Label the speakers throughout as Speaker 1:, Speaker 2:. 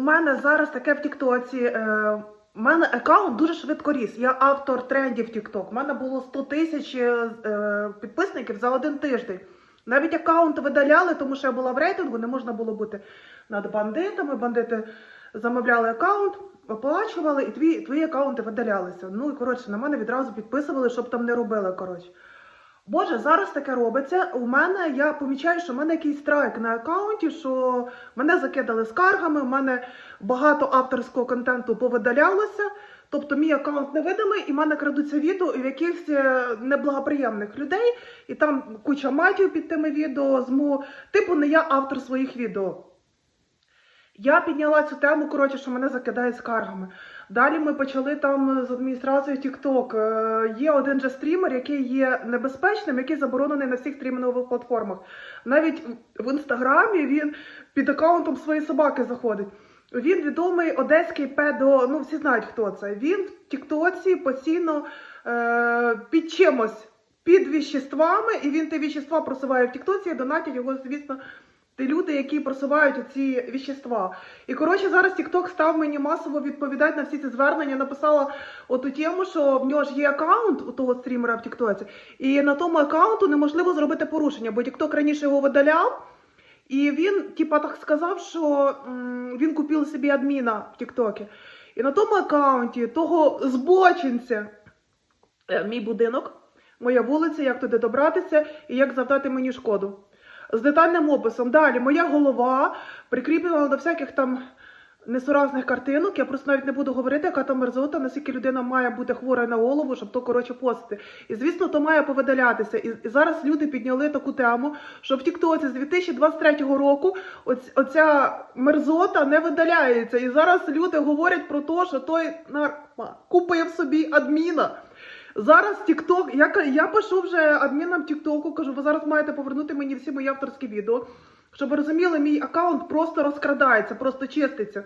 Speaker 1: мене зараз таке в Тіктоці. Е, у мене аккаунт дуже швидко ріс. Я автор трендів TikTok. У мене було 100 тисяч е, підписників за один тиждень. Навіть аккаунт видаляли, тому що я була в рейтингу, не можна було бути над бандитами. Бандити замовляли аккаунт, оплачували, і твої, твої аккаунти видалялися. Ну і коротше, на мене відразу підписували, щоб там не робили. Коротше. Боже, зараз таке робиться. У мене я помічаю, що в мене якийсь страйк на аккаунті, що мене закидали скаргами, у мене багато авторського контенту повидалялося. Тобто мій аккаунт невидимий, і в мене крадуться відео в якихось е, неблагоприємних людей, і там куча матів під тими відео, змо, типу, не я автор своїх відео. Я підняла цю тему, коротше, що мене закидають скаргами. Далі ми почали там з адміністрацією TikTok. Е, Є один же стрімер, який є небезпечним, який заборонений на всіх стрімінгових платформах. Навіть в інстаграмі він під аккаунтом своєї собаки заходить. Він відомий одеський педо, ну всі знають хто це. Він в Тіктоці постійно е, під чимось, під віществами, і він ті віщества просуває в Тіктоці, і донатять його, звісно, люди, які просувають ці віщества. І коротше, зараз TikTok став мені масово відповідати на всі ці звернення. Написала оту тему, що в нього ж є аккаунт у того стрімера в Тіктоці, і на тому аккаунту неможливо зробити порушення, бо TikTok раніше його видаляв. І він, типа, так сказав, що м, він купив собі адміна в Тіктокі. І на тому аккаунті того збочинця, е, мій будинок, моя вулиця, як туди добратися і як завдати мені шкоду. З детальним описом. Далі моя голова прикріплена до всяких там несуразних картинок. Я просто навіть не буду говорити, яка там мерзота, наскільки людина має бути хвора на голову, щоб то коротше постити. І звісно, то має повидалятися. І, і зараз люди підняли таку тему, що в Тіктоці з 2023 року оць, оця мерзота не видаляється. І зараз люди говорять про те, що той нарма купив собі адміна. Зараз Тікток, я, я пишу вже адмінам Тіктоку, кажу, ви зараз маєте повернути мені всі мої авторські відео. Щоб розуміли, мій аккаунт просто розкрадається, просто чиститься.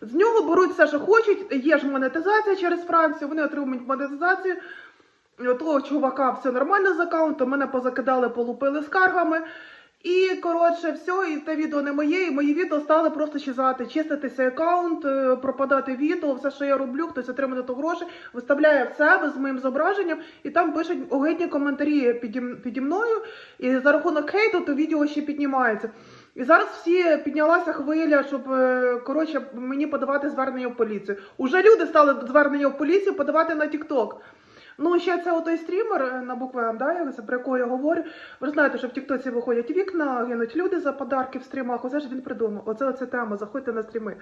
Speaker 1: З нього беруть все, що хочуть. Є ж монетизація через Францію, вони отримують монетизацію. Того чувака все нормально з аккаунтом, мене позакидали, полупили скаргами. І коротше, все, і те відео не моє, і мої відео стали просто щезати, чиститися аккаунт, е, пропадати відео, все, що я роблю, хтось отримає на то гроші, виставляє в себе з моїм зображенням, і там пишуть огидні коментарі піді, піді мною. І за рахунок хейту то відео ще піднімається. І зараз всі піднялася хвиля, щоб е, коротше мені подавати звернення в поліцію. Уже люди стали звернення в поліцію подавати на TikTok. Ну, ще це отой стрімер е, на букву М, да, про якого я говорю. Ви знаєте, що в Тіктоці виходять вікна, гинуть люди за подарки в стрімах. Оце ж він придумав. Оце оця тема. Заходьте на стріми.